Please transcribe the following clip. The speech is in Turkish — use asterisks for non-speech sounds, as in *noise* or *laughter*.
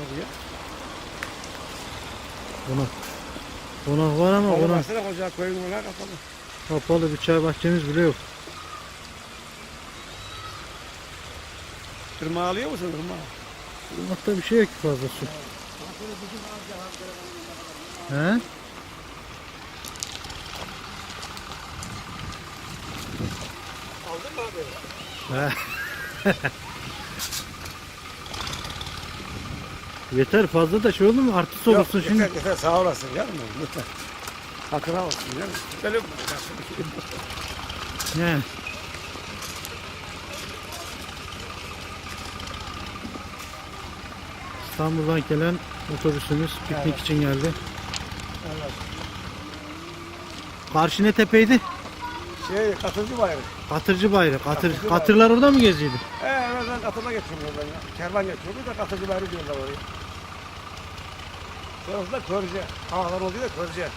Tabii ya. Konak. Konak var ama Ona konak baksana koca koyun ona kapalı. kapalı bir çay bahçemiz bile yok. Irmağı alıyor musun ırmağı? Komakta bir şey yok ki fazla su. He? Aldın mı abi? He. *laughs* Yeter fazla da şey olur mu? Artısı olursun Yok, şimdi. Yeter, yeter sağ olasın canım. Yeter. Hatıra olsun canım. Benim *laughs* Yani. İstanbul'dan gelen otobüsümüz piknik Evet. için geldi. Evet. Karşı ne tepeydi? Şey, katıcı bayrağı. Katırcı bayrağı. Katır, Katırcı bayrağı. katırlar orada mı geziyordu? Ee, ben katırla geçiyorum ben ya. Kervan geçiyordu da katıcı bayrağı diyorlar oraya. Sonrasında körce. Ağlar oluyor da körce.